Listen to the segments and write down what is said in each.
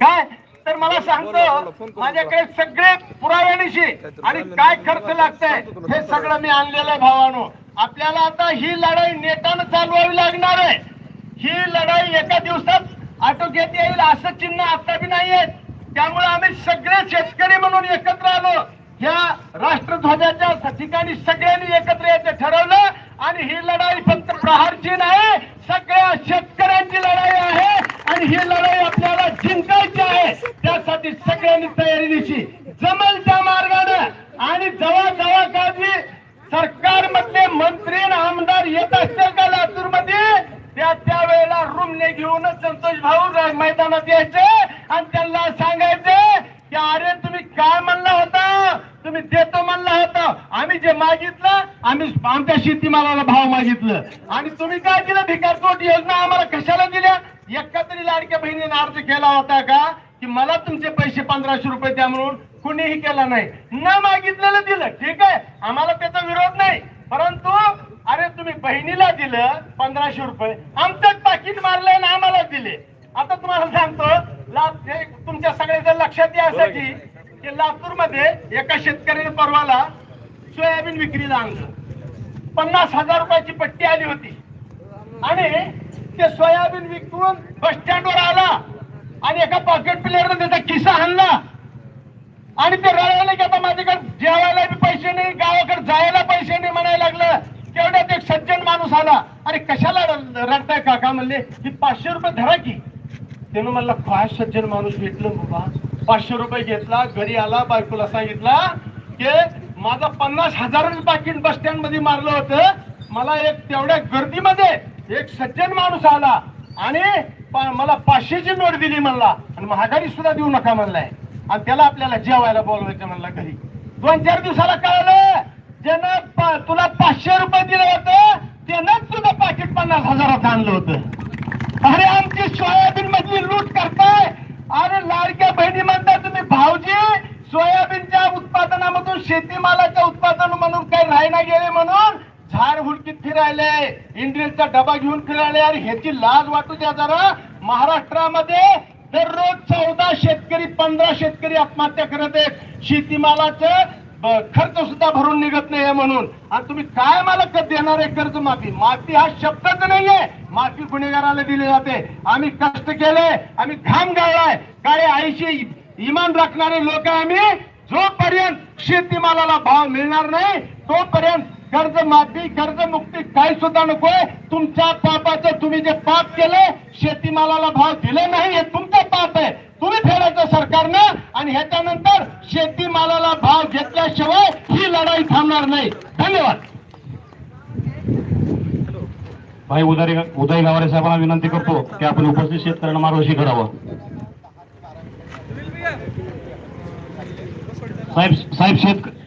काय? तर मला सांगतो माझ्याकडे सगळे पुराव्यानिशी आणि काय खर्च लागतंय हे सगळं मी आणलेलं आहे भावानो. आपल्याला आता ही लढाई नेटानं चालवावी लागणार आहे. ही लढाई एका दिवसात आटोक्यात येईल असं चिन्ह आता बी नाही आहेत त्यामुळे आम्ही सगळे शेतकरी म्हणून एकत्र आलो. ह्या राष्ट्रध्वजाच्या ठिकाणी सगळ्यांनी एकत्र यायचं ठरवलं आणि ही लढाई फक्त प्रहारची नाही सगळ्या शेतकऱ्यांची लढाई आहे. आणि ही लढाई आपल्याला जिंकायची आहे. त्यासाठी सगळ्यांनी तयारी दिशी. जमल त्या मार्गानं. आणि जवळ जवळ सरकारमध्ये मंत्री आणि आमदार येत असतील का लातूरमध्ये त्या त्यावेळेला रूमने घेऊन संतोष भाऊ मैदानात यायचे आणि त्यांना सांगायचे की अरे तुम्ही काय म्हणला होता? तुम्ही देतो म्हणला होता. आम्ही जे मागितलं आम्ही आमच्या शेतीमालाला भाव मागितलं. आणि तुम्ही काय केलं? भिकारकोट योजना आम्हाला कशाला दिल्या? एकत्रित लाडक्या बहिणीने अर्ज केला होता का की मला तुमचे पैसे पंधराशे रुपये द्या म्हणून कुणीही केला नाही. न मागितलेलं दिलं. ठीक आहे? आम्हाला त्याचा विरोध नाही. परंतु अरे तुम्ही बहिणीला दिलं पंधराशे रुपये. आमचं पाकिट मारलंय ना आम्हाला दिले. आता तुम्हाला सांगतो ला- तुमच्या सगळ्याच्या लक्षात यासाठी की लातूरमध्ये एका शेतकऱ्याने परवाला सोयाबीन विक्रीला आणलं. पन्नास हजार रुपयाची पट्टी आली होती. आणि ते सोयाबीन विकून बस स्टँडवर आला आणि एका पॉकेट प्लेअरनं त्याचा किस्सा आणला आणि ते रडायला की आता माझ्याकडे जेवायला बी पैसे नाही गावाकडे जायला पैसे नाही म्हणायला लागलं. तेवढ्यात एक सज्जन माणूस आला. अरे कशाला रड- रडताय काका म्हणले की पाचशे रुपये धरा की. त्यानं म्हणलं काय सज्जन माणूस भेटलं बाबा? पाचशे रुपये घेतला घरी आला बायकोला सांगितला की माझा पन्नास हजार बाकी बस स्टँडमध्ये मारलं होतं. मला एक तेवढ्या गर्दीमध्ये एक सज्जन माणूस आला आणि मला पाचशेची नोट दिली म्हणला. आणि महागारी सुद्धा देऊ नका म्हणलाय. आणि त्याला आपल्याला जेवायला बोलवायचं म्हणलं घरी. दोन चार दिवसाला कळलं ज्यानं तुला पाचशे रुपये दिलं होतं त्यानंच तुझं पाकिट पन्नास हजारात आणलं होतं. अरे आमची सोयाबीन मधली लूट करताय. अरे लाडक्या बहिणी म्हणता तुम्ही भाऊजी सोयाबीनच्या उत्पादनामधून शेतीमालाच्या उत्पादन म्हणून काही राहायला गेले म्हणून हार हुडकीत फिरायले इंडियनचा डबा घेऊन फिरायले आणि ह्याची लाज वाटू द्या जरा. महाराष्ट्रामध्ये दररोज चौदा शेतकरी पंधरा शेतकरी आत्महत्या करत आहेत. शेतीमालाच खर्च सुद्धा भरून निघत नाहीये म्हणून. आणि तुम्ही काय मला क- देणार आहे कर्ज माफी? माफी हा शब्दच नाहीये. माफी गुन्हेगाराला दिली जाते. आम्ही कष्ट केले आम्ही घाम गाळलाय. काय आईशी इमान राखणारे लोक आम्ही जोपर्यंत शेतीमालाला भाव मिळणार नाही तोपर्यंत कर्ज माफी कर्ज मुक्ती काही सुद्धा नकोय. तुमच्या पापाचं तुम्ही जे पाप केले शेतीमालाला भाव दिले नाही हे तुमचं पाप आहे. तुम्ही फेडायचं सरकारनं आणि ह्याच्यानंतर शेतीमालाला भाव घेतल्याशिवाय ही लढाई थांबणार नाही. धन्यवाद. भाई उदय उदय गावारे साहेबांना विनंती करतो की आपण उपस्थित शेतकऱ्यांना मार्गदर्शन करावं. साहेब साहेब शेतकरी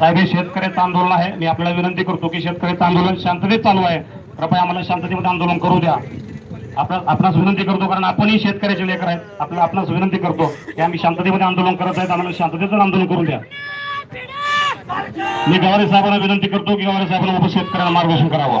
साहेब हे शेतकऱ्याचं आंदोलन आहे. मी आपल्याला विनंती करतो की शेतकऱ्याचं आंदोलन शांततेत चालू आहे. कृपया आम्हाला शांततेमध्ये आंदोलन करू द्या. आपल्या आपणास विनंती करतो कारण आपणही शेतकऱ्याचे लेकर आहेत. आपल्या आपणास विनंती करतो की आम्ही शांततेमध्ये आंदोलन करत आहेत. आम्हाला शांततेचं आंदोलन करू द्या. मी गवारे साहेबांना विनंती करतो की गवारे साहेबांना उपस्थित शेतकऱ्यांना मार्गदर्शन करावं.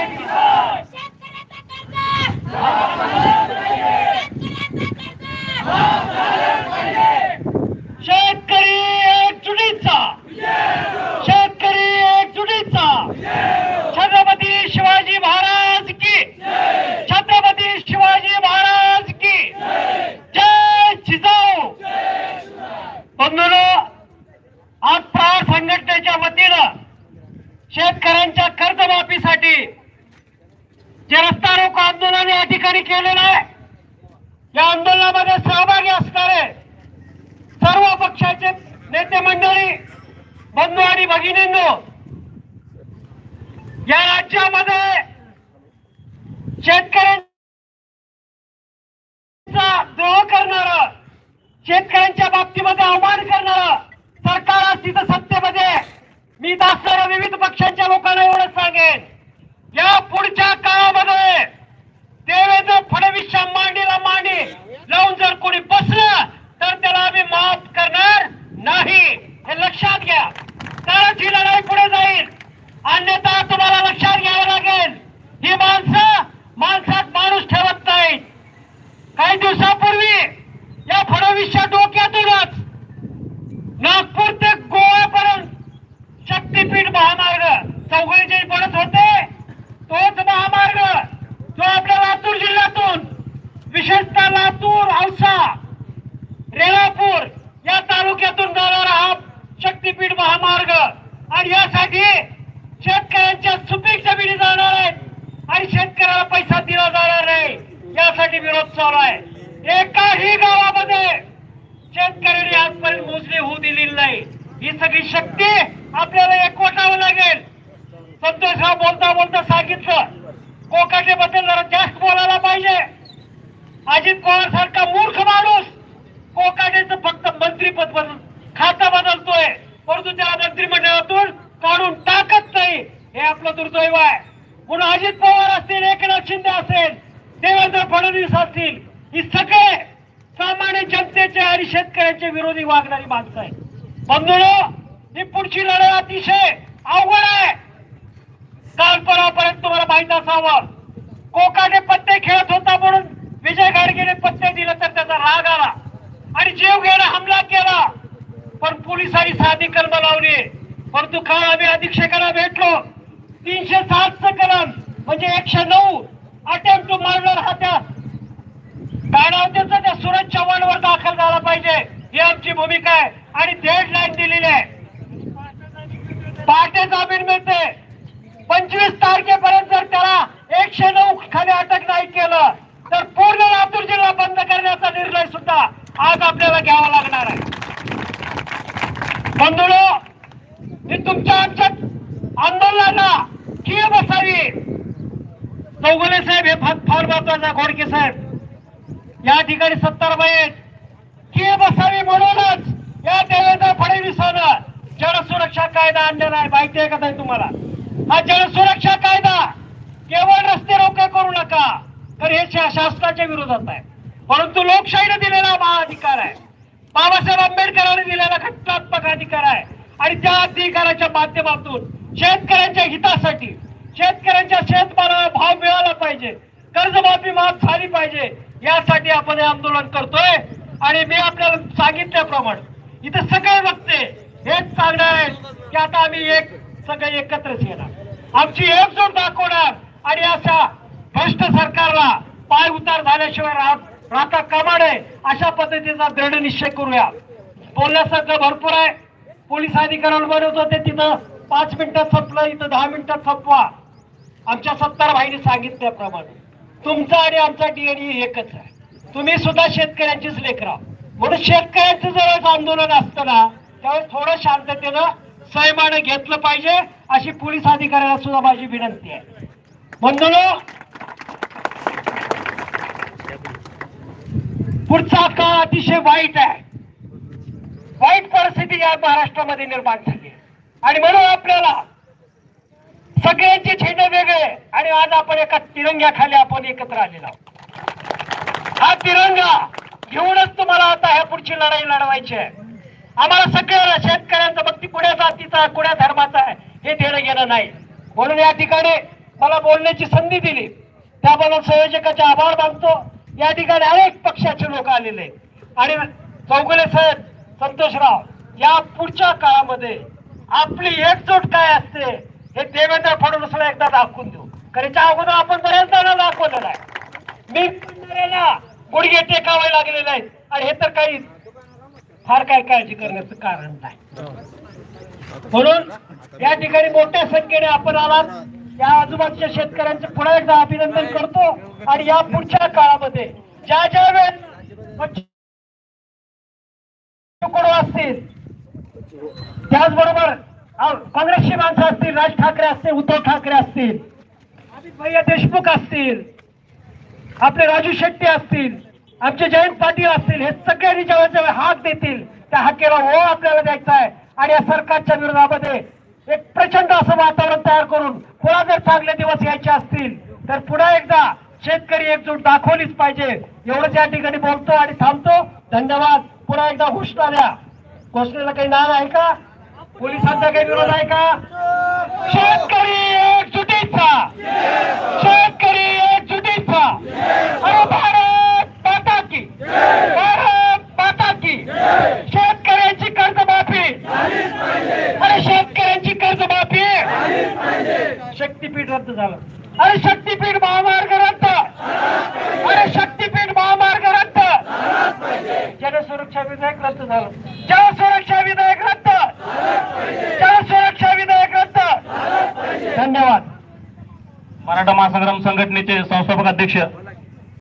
शेतकरी एकजुटीचा शेतकरी एकजुटीचा छत्रपती शिवाजी महाराज की छत्रपती शिवाजी महाराज की जय जिजाऊ बंधुनो आज प्रहार संघटनेच्या वतीनं शेतकऱ्यांच्या कर्जमाफीसाठी जे रस्ता रोको आंदोलन या ठिकाणी केलेलं आहे या आंदोलनामध्ये सहभागी असणारे सर्व पक्षाचे नेते मंडळी बंधू आणि भगिनींनो या राज्यामध्ये शेतकऱ्यांचा द्रोह करणारा शेतकऱ्यांच्या बाबतीमध्ये आव्हान करणार सरकार असतील तिथं सत्तेमध्ये. मी असणाऱ्या विविध पक्षांच्या लोकांना एवढंच सांगेन. या पुढच्या काळामध्ये देवेंद्र फडणवीसच्या मांडीला मांडी लावून जर कोणी बसलं तर त्याला आम्ही माफ करणार नाही. हे लक्षात घ्या. तरच ही लढाई पुढे जाईल. अन्यथा तुम्हाला लक्षात घ्यावं लागेल. ही माणसं माणसात माणूस ठेवत नाही काही दिवसापूर्वी आयुष्य डोक्यातूनच नागपूर ते गोव्यापर्यंत शक्तीपीठ महामार्ग चौघे जे होते तोच महामार्ग जो आपल्या लातूर जिल्ह्यातून विशेषतः लातूर औसा रेळापूर या तालुक्यातून जाणारा हा शक्तीपीठ महामार्ग. आणि यासाठी शेतकऱ्यांच्या सुपीक जमिनी जाणार आहेत आणि शेतकऱ्याला पैसा दिला जाणार नाही. यासाठी विरोध चालू आहे. एकाही गावामध्ये शेतकऱ्यांनी आजपर्यंत मोजणी होऊ दिलेली नाही. ही सगळी शक्ती आपल्याला एकवटावं लागेल. संतोषराव बोलता बोलता सांगितलं कोकाटे बद्दल जरा जास्त बोलायला पाहिजे. अजित पवार सारखा मूर्ख माणूस कोकाटेचं फक्त मंत्रीपद बदल खातं बदलतोय. परंतु त्याला मंत्रिमंडळातून काढून टाकत नाही. हे आपलं दुर्दैव आहे. म्हणून अजित पवार असतील एकनाथ शिंदे असेल देवेंद्र फडणवीस असतील ही सगळे सामान्य जनतेचे आणि शेतकऱ्यांचे विरोधी वागणारी माणसं आहेत. बंधुळ ही पुढची लढाई अतिशय अवघड आहे. काल परवापर्यंत तुम्हाला माहीत असावं कोकाने पत्ते खेळत होता म्हणून विजय गाडगेने पत्ते दिले तर त्याचा राग आला आणि जीव घेणं हमला केला. पण पोलिसांनी साधी कलम लावली. परंतु काल आम्ही अधीक्षकांना भेटलो. तीनशे सातचं कलम म्हणजे एकशे नऊ अटेम्प्ट टू मर्डर हा त्या काय त्या सुरज चव्हाणवर दाखल झाला पाहिजे. ही आमची भूमिका आहे. आणि डेड लाईन दिलेली आहे. पहाटे जामीन मिळते पंचवीस तारखेपर्यंत जर त्याला एकशे नऊ खाली अटक नाही केलं तर पूर्ण लातूर जिल्हा बंद करण्याचा निर्णय सुद्धा आज आपल्याला घ्यावा लागणार आहे. बंधुनो मी तुमच्या आमच्या आंदोलनाला की बसावी. चौगुले साहेब हे फार महत्त्वाचा घोडके साहेब. या ठिकाणी सत्तारबाई आहेत की बसावी म्हणूनच या देवेंद्र फडणवीसानं जलसुरक्षा कायदा आणलेला आहे. माहिती आहे का ताई तुम्हाला? हा जलसुरक्षा कायदा केवळ रस्ते रोके करू नका तर हे शासनाच्या विरोधात आहे. परंतु लोकशाहीने दिलेला हा अधिकार आहे. बाबासाहेब आंबेडकरांनी दिलेला घटनात्मक अधिकार आहे. आणि त्या अधिकाराच्या माध्यमातून शेतकऱ्यांच्या हितासाठी शेतकऱ्यांच्या शेतमालाला भाव मिळाला पाहिजे. कर्जमाफी माफ झाली पाहिजे. यासाठी आपण हे आंदोलन करतोय. आणि मी आपल्याला सांगितल्याप्रमाणे इथे सगळे वक्ते हेच सांगणार आहेत की आता आम्ही एक सगळे एकत्रच येणार. आमची एकजूट दाखवणार. आणि अशा भ्रष्ट सरकारला पाय उतार झाल्याशिवाय राहत राहता कामा नये. अशा पद्धतीचा दृढ निश्चय करूया. बोलण्यासारखं भरपूर आहे. पोलीस अधिकाऱ्यांना बनवत होते. तिथं पाच मिनिटात संपलं. इथं दहा मिनिटात संपवा. आमच्या सत्तार भाईने सांगितल्याप्रमाणे. तुमचा आणि आमचा डीएनए एकच आहे. तुम्ही सुद्धा शेतकऱ्यांचीच लेकरा म्हणून शेतकऱ्यांचं जर आंदोलन असतं ना त्यावेळेस थोडं शांततेनं सैमानं घेतलं पाहिजे अशी पोलीस अधिकाऱ्याला सुद्धा माझी विनंती आहे. म्हणून पुढचा काळ अतिशय वाईट आहे. वाईट परिस्थिती या महाराष्ट्रामध्ये निर्माण झाली आणि म्हणून आपल्याला सगळ्यांचे झेंडे वेगळे. आणि आज आपण एका तिरंग्याखाली आपण एकत्र आलेलो आहोत. हा तिरंगा घेऊनच तुम्हाला आता ह्या पुढची लढाई लढवायची आहे. आम्हाला सगळ्याला शेतकऱ्यांचं भक्ती ती कुण्या जातीचा आहे, कुण्या धर्माचा आहे हे देणं घेणं नाही. म्हणून या ठिकाणी मला बोलण्याची संधी दिली. त्याबद्दल संयोजकाचे आभार मानतो. या ठिकाणी अनेक पक्षाचे लोक आलेले आणि चौगुले साहेब संतोषराव या पुढच्या काळामध्ये आपली एकजूट काय असते? हे देवेंद्र फडणवीसला एकदा दाखवून देऊ. खरेच्या अगोदर आपण बऱ्याच जणांना दाखवलेलं आहे. मी करणाऱ्याला गुडघे टेकावे लागलेले आहेत. आणि हे तर काही फार काय काळजी करण्याचं कारण नाही. म्हणून या ठिकाणी मोठ्या संख्येने आपण आलात. या आजूबाजूच्या शेतकऱ्यांचं पुन्हा एकदा अभिनंदन करतो. आणि या पुढच्या काळामध्ये ज्या ज्या वेळेस असतील त्याचबरोबर काँग्रेसची माणसं असतील राज ठाकरे असतील उद्धव ठाकरे असतील अमित भैया देशमुख असतील आपले राजू शेट्टी असतील आमचे जयंत पाटील असतील हे सगळ्यांनी जेव्हा जेव्हा हाक देतील. त्या हाकेला हो आपल्याला द्यायचा आहे. आणि या सरकारच्या विरोधामध्ये एक प्रचंड असं वातावरण तयार करून पुन्हा जर चांगले दिवस यायचे असतील तर पुन्हा एकदा शेतकरी एकजूट दाखवलीच पाहिजे. एवढंच या ठिकाणी बोलतो आणि थांबतो. धन्यवाद. पुन्हा एकदा घोषणा द्या घोषणेला काही नाव आहे का? पोलिसांचा काही विरोध आहे का? शेतकरी एकजुटीचा. शेतकरी एकजुटीचा. अरे भारत माता की. भारत माता की. शेतकऱ्यांची कर्जमाफी. अरे शेतकऱ्यांची कर्जमाफी. शक्तीपीठ रद्द झालं. अरे शक्तीपीठ महामार्ग रद्द. अरे शक्तीपीठ महामार्ग सुरक्षा विधेयक रद्द झालं. जनसुरक्षा विधेयक रद्द जल सुरक्षा विधेयक रद्द धन्यवाद मराठा महासंग्राम संघटनेचे संस्थापक अध्यक्ष